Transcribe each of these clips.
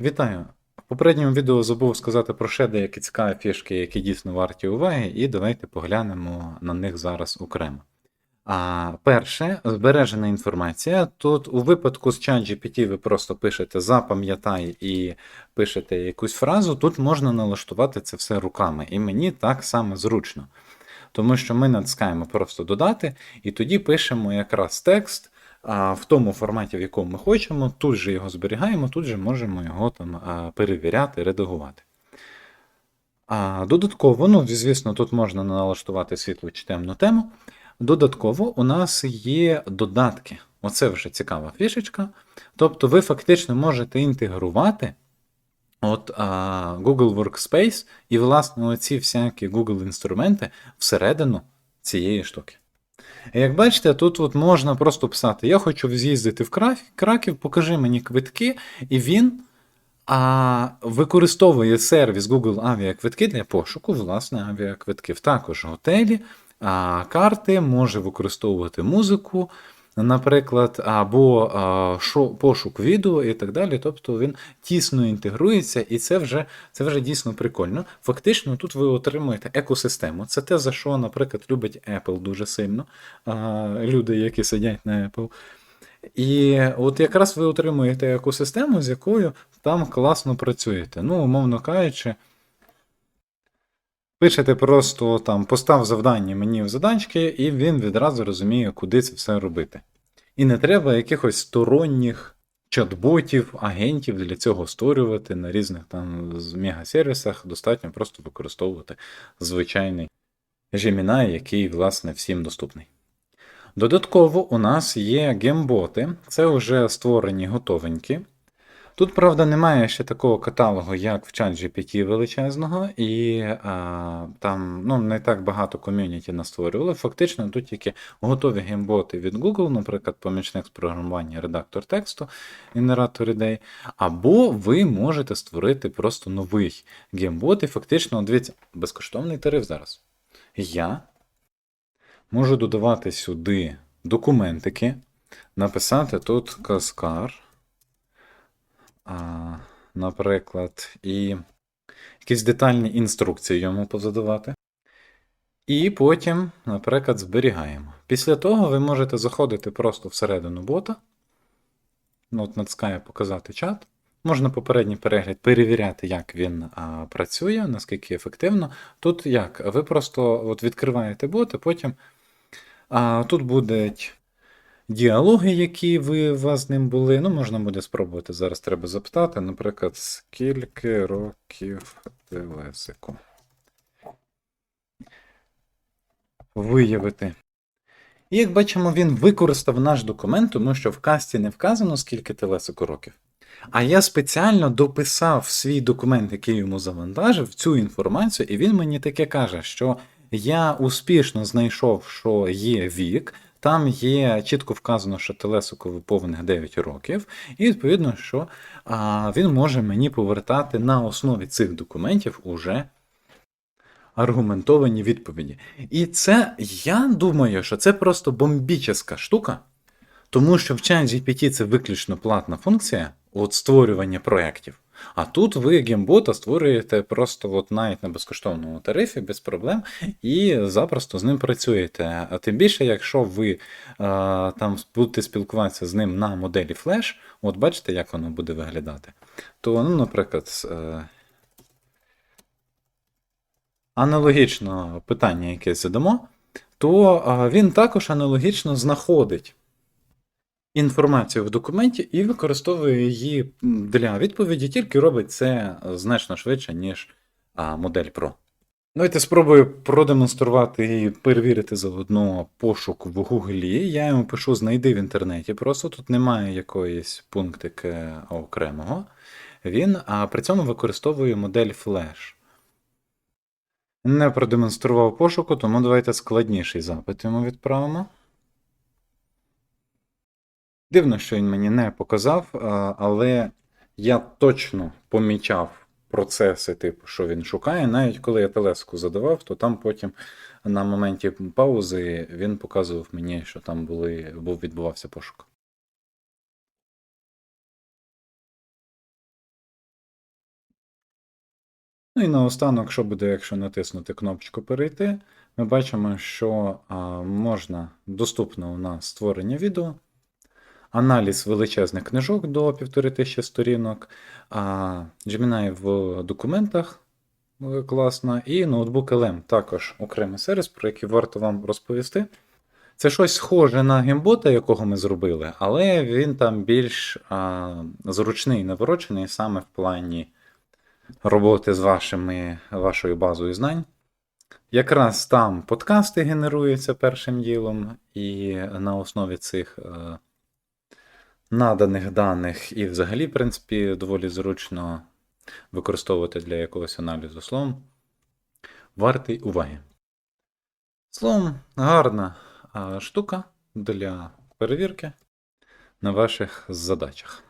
Вітаю! В попередньому відео забув сказати про ще деякі цікаві фішки, які дійсно варті уваги, і давайте поглянемо на них зараз окремо. А перше, збережена інформація. Тут у випадку з ChatGPT ви просто пишете запам'ятай і пишете якусь фразу. Тут можна налаштувати це все руками, і мені так само зручно. Тому що ми натискаємо просто додати, і тоді пишемо якраз текст в тому форматі, в якому ми хочемо, тут же його зберігаємо, тут же можемо його там перевіряти, редагувати. А, Додатково, ну, звісно, тут можна налаштувати світлу чи темну тему. Додатково у нас є додатки. Оце вже цікава фішечка. Тобто ви фактично можете інтегрувати от, а, Google Workspace і, власне, оці всякі Google інструменти всередину цієї штуки. Як бачите, тут от можна просто писати: Я хочу з'їздити в Краків, покажи мені квитки, і він а, використовує сервіс Google авіаквитки для пошуку, власне, авіаквитків. Також готелі, а, карти, може використовувати музику, наприклад, або шо, пошук відео і так далі. Тобто він тісно інтегрується, і це вже, це вже дійсно прикольно. Фактично, тут ви отримуєте екосистему. Це те, за що, наприклад, любить Apple дуже сильно. Люди, які сидять на Apple. І от якраз ви отримуєте екосистему, з якою там класно працюєте. Ну, умовно кажучи, пишете просто там постав завдання мені в заданчики, і він відразу розуміє, куди це все робити. І не треба якихось сторонніх чат-ботів, агентів для цього створювати на різних там мегасервісах. Достатньо просто використовувати звичайний Gemini, який, власне, всім доступний. Додатково у нас є гемботи, це вже створені готовенькі. Тут, правда, немає ще такого каталогу, як в ChatGPT величезного, і а, там ну, не так багато ком'юніті настворювали. Фактично, тут тільки готові гемботи від Google, наприклад, помічник з програмування, редактор тексту, генератор ідей. Або ви можете створити просто новий гембот, і фактично, дивіться, безкоштовний тариф зараз. Я можу додавати сюди документики, написати тут каскар, наприклад, і якісь детальні інструкції йому позадавати. І потім, наприклад, зберігаємо. Після того ви можете заходити просто всередину бота. Ну, от натискаю показати чат. Можна попередній перегляд перевіряти, як він а, працює, наскільки ефективно. Тут як? Ви просто от відкриваєте бот, і потім а, тут будуть діалоги, які ви у вас з ним були. Ну, можна буде спробувати. Зараз треба запитати, наприклад, скільки років телесику. Виявити. І як бачимо, він використав наш документ, тому що в касті не вказано, скільки телесику років. А я спеціально дописав свій документ, який йому завантажив, цю інформацію, і він мені таке каже, що я успішно знайшов, що є вік, там є чітко вказано, що телесику виповнених 9 років, і відповідно, що а, він може мені повертати на основі цих документів уже аргументовані відповіді. І це, я думаю, що це просто бомбічна штука, тому що в ChatGPT це виключно платна функція от створювання проєктів. А тут ви геймбота створюєте просто от навіть на безкоштовному тарифі без проблем і запросто з ним працюєте. А тим більше, якщо ви е, там будете спілкуватися з ним на моделі Flash, от бачите, як воно буде виглядати. То, ну, наприклад, е, аналогічно питання якесь задамо, то а, він також аналогічно знаходить інформацію в документі і використовує її для відповіді, тільки робить це значно швидше, ніж модель Pro. Давайте спробую продемонструвати і перевірити заодно пошук в Гуглі. Я йому пишу знайди в інтернеті. Просто тут немає якоїсь пунктики окремого. Він а, при цьому використовує модель Flash. Не продемонстрував пошуку, тому давайте складніший запит йому відправимо. Дивно, що він мені не показав, але я точно помічав процеси, типу, що він шукає. Навіть коли я телеску задавав, то там потім на моменті паузи він показував мені, що там були, був відбувався пошук. Ну і наостанок, що буде, якщо натиснути кнопочку Перейти, ми бачимо, що можна доступно у нас створення відео, аналіз величезних книжок до 1500 сторінок, а Gemini в документах е, класно, і ноутбук LM також окремий сервіс, про який варто вам розповісти. Це щось схоже на геймбота, якого ми зробили, але він там більш а, зручний, наворочений саме в плані роботи з вашими, вашою базою знань. Якраз там подкасти генеруються першим ділом, і на основі цих е, наданих даних, і взагалі, в принципі, доволі зручно використовувати для якогось аналізу словом. Вартий уваги. Словом, гарна штука для перевірки на ваших задачах.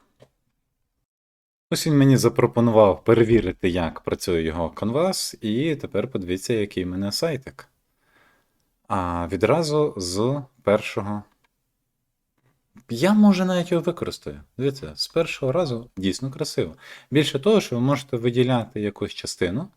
Ось він мені запропонував перевірити, як працює його Canvas, і тепер подивіться, який в мене сайтик. А відразу з першого. Я може навіть його використаю. Дивіться, з першого разу дійсно красиво. Більше того, що ви можете виділяти якусь частину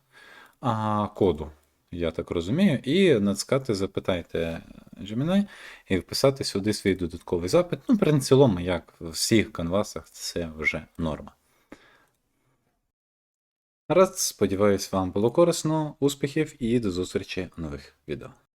а, коду, я так розумію, і натискати Запитайте Gemini і вписати сюди свій додатковий запит. Ну, при цілому, як в всіх канвасах, це вже норма. Раз, сподіваюсь, вам було корисно, успіхів і до зустрічі в нових відео.